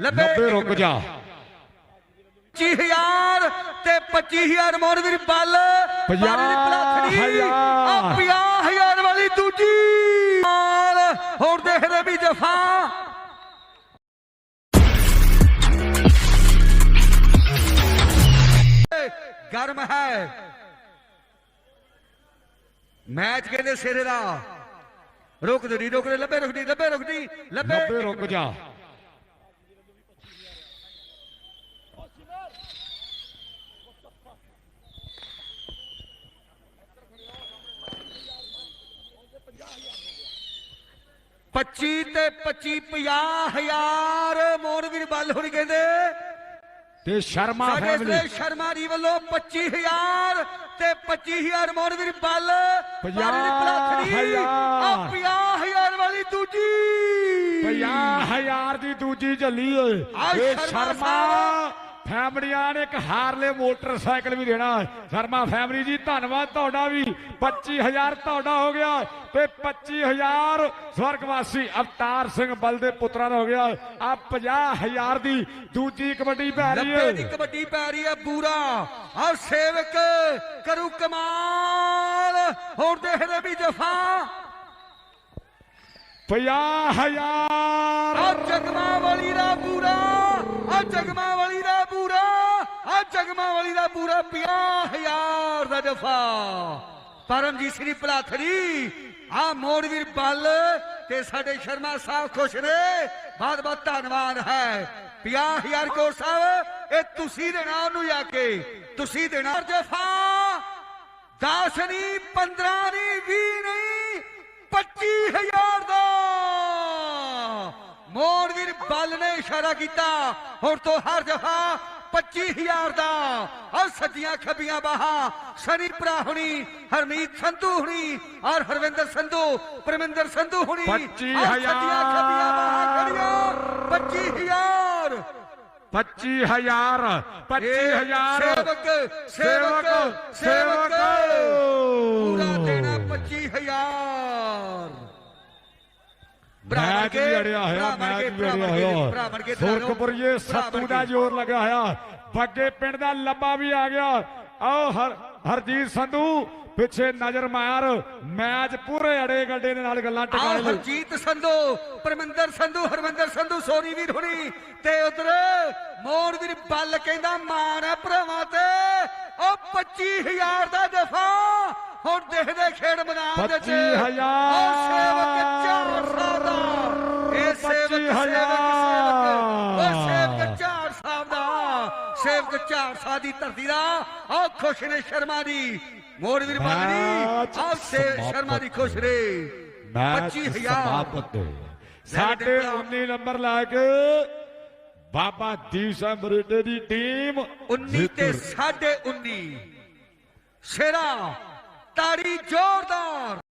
ਲੱਭੇ ਲੱਭੇ ਰੁਕ ਜਾ। 25000 ਤੇ 25000 ਮੋਰਵੀਰ ਬੱਲ। ਪੰਜਾਹ ਹਜ਼ਾਰ। 50000 ਵਾਲੀ ਦੂਜੀ। ਹੋਰ ਦੇਖਦੇ ਵੀ ਜਫਾ। ਗਰਮ ਹੈ। ਮੈਚ ਕਹਿੰਦੇ ਸਿਰੇ ਦਾ। ਰੁਕ ਦੇ ਰੁਕ ਦੇ ਲੱਭੇ ਰੁਕਦੀ ਲੱਭੇ ਰੁਕਦੀ ਲੱਭੇ। ਰੁਕ ਜਾ। ਪੱਚੀ ਤੇ 25 50000 ਮੋਰਵੀਰ ਬੱਲ ਹੋਣੀ ਕਹਿੰਦੇ। ਤੇ ਸ਼ਰਮਾ ਸਾਡੇ ਫੈਮਿਲੀ ਤੇ ਸ਼ਰਮਾ ਜੀ ਵੱਲੋਂ 25000 ਤੇ 25000 ਮੋਰਵੀਰ ਬੱਲ। ਪੰਜਾਹ ਆ ਹਜ਼ਾਰ। 50000 ਵਾਲੀ ਦੂਜੀ। 50000 ਦੀ ਦੂਜੀ ਚੱਲੀ ਓਏ। ਇਹ ਸ਼ਰਮਾ ਫੈਮਲੀਆਂ ਨੇ ਇੱਕ ਹਾਰਲੇ ਮੋਟਰਸਾਈਕਲ ਵੀ ਦੇਣਾ ਸ਼ਰਮਾ ਫੈਮਲੀ ਜੀ ਧੰਨਵਾਦ ਤੁਹਾਡਾ ਵੀ। 25000 ਤੁਹਾਡਾ ਹੋ ਗਿਆ ਤੇ 25000 ਸਵਰਗਵਾਸੀ ਅਵਤਾਰ ਸਿੰਘ ਬਲ ਦੇ ਪੁੱਤਰਾਂ ਦਾ ਹੋ ਗਿਆ ਆ 50000 ਦੀ ਦੂਜੀ ਕਬੱਡੀ ਪੈ ਰਹੀ ਲੱਭੇ ਦੀ ਹੈ ਕਬੱਡੀ ਪੈ ਰਹੀ ਹੈ ਬੂਰਾ ਆ ਸੇਵਕ ਕਰੂ ਕਮਾਲ। ਹੋਰ ਦੇਖਦੇ ਵੀ ਜਫਾ। 50000 ਆ ਜਗਮਾ ਵਾਲੀ ਦਾ ਪੂਰਾ। ਆ ਜਗਮਾ ਵਾਲੀ ਦਾ ਪੂਰਾ ਆ ਜਗਮਾ ਵਾਲੀ ਦਾ ਪੂਰਾ 50000 ਦਾ ਜਫਾ। ਪਰਮਜੀਤ ਸਿੰਘ ਭਲਾਥਰੀ ਆ ਮੋੜਵੀਰ ਬੱਲ ਤੇ ਸਾਡੇ ਸ਼ਰਮਾ ਸਾਹਿਬ ਖੁਸ਼ ਨੇ। ਬਹੁਤ ਬਹੁਤ ਧੰਨਵਾਦ ਹੈ। 50000 ਕੋਰ ਸਾਹਿਬ, ਇਹ ਤੁਸੀਂ ਦੇਣਾ ਉਹਨੂੰ ਜਾ ਕੇ। ਤੁਸੀਂ ਦੇਣਾ ਜਫਾ। 10 ਨਹੀਂ 15 ਨਹੀਂ 20 ਨਹੀਂ 25000 ਦਾ। ਮੋੜਵੀਰ ਬੱਲ ਨੇ ਇਸ਼ਾਰਾ ਕੀਤਾ। ਹੁਣ ਤੋਂ ਹਰ ਜਫਾ 25000 ਦਾ। ਔਰ ਸੱਜੀਆਂ ਖੱਬੀਆਂ ਬਾਹਾਂ ਸਨੀ ਭਰਾ ਹੁਣੀ ਹਰਮੀਤ ਸੰਧੂ ਹੁਣੀ ਔਰ ਹਰਵਿੰਦਰ ਸੰਧੂ ਪਰਮਿੰਦਰ ਸੰਧੂ ਹੁਣੀ ਔਰ 25,000 ਸੱਜੀਆਂ ਖੱਬੀਆਂ ਬਾਹਾਂ ਖੜੀਆਂ। 25000 25000 25000 ਸੇਵਕ ਸੇਵਕ ਸੇਵਕ ਮੈਚ ਵੀ ਅੜਿਆ ਹੋਇਆ ਮੈਚ ਵੀ ਅੜਿਆ ਹੋਇਆ। ਸੁਰਖਪੁਰੀਏ ਸੱਤੂ ਦਾ ਜ਼ੋਰ ਲੱਗਾ ਹੋਇਆ। ਬੱਗੇ ਪਿੰਡ ਦਾ ਲੱਭਾ ਵੀ ਆ ਗਿਆ। ਆਓ ਹਰ ਹਰਜੀਤ ਸੰਧੂ ਪਿੱਛੇ ਨਜ਼ਰ ਮਾਰ। ਮੈਚ ਪੂਰੇ ਅੜੇ ਗੱਡੇ ਦੇ ਨਾਲ ਗੱਲਾਂ ਟਿਕਾਣੇ ਲਈ ਹਰਜੀਤ ਸੰਧੂ ਪਰਮਿੰਦਰ ਸੰਧੂ ਹਰਮਿੰਦਰ ਸੰਧੂ ਸੋਨੀ ਵੀਰ ਹੁਣੀ। ਤੇ ਉਧਰ ਮੋੜ ਵੀਰ ਬੱਲ ਕਹਿੰਦਾ ਮਾਣ ਹੈ ਭਰਾਵਾਂ ਤੇ। ਉਹ 25000 ਦਾ ਦਫਾ ਹੁਣ ਦੇਖਦੇ ਖੇਡ ਮੈਦਾਨ ਵਿੱਚ। 25,000 ਉਹ ਸੇਵਕ ਸੇਵਕ 400 ਦੀ ਧਰਤੀ ਦਾ ਆਹ ਖੁਸ਼ ਨੇ ਸ਼ਰਮਾ ਦੀ ਮੋੜ ਵੀਰ ਬੱਲ ਮੈਚ ਆਹ ਸੇ ਸ਼ਰਮਾ ਦੀ ਖੁਸ਼ ਰੇ ਮੈਚ 25000 ਸਮਾਪਤ ਸਾਡੇ 19 ਨੰਬਰ ਲਾ ਕੇ ਬਾਬਾ ਦੀਪ ਸਿੰਘ ਬਰੇਟੇ ਦੀ ਟੀਮ 19 ਤੇ 19.5 ਸ਼ੇਰਾ ਤਾੜੀ ਜ਼ੋਰਦਾਰ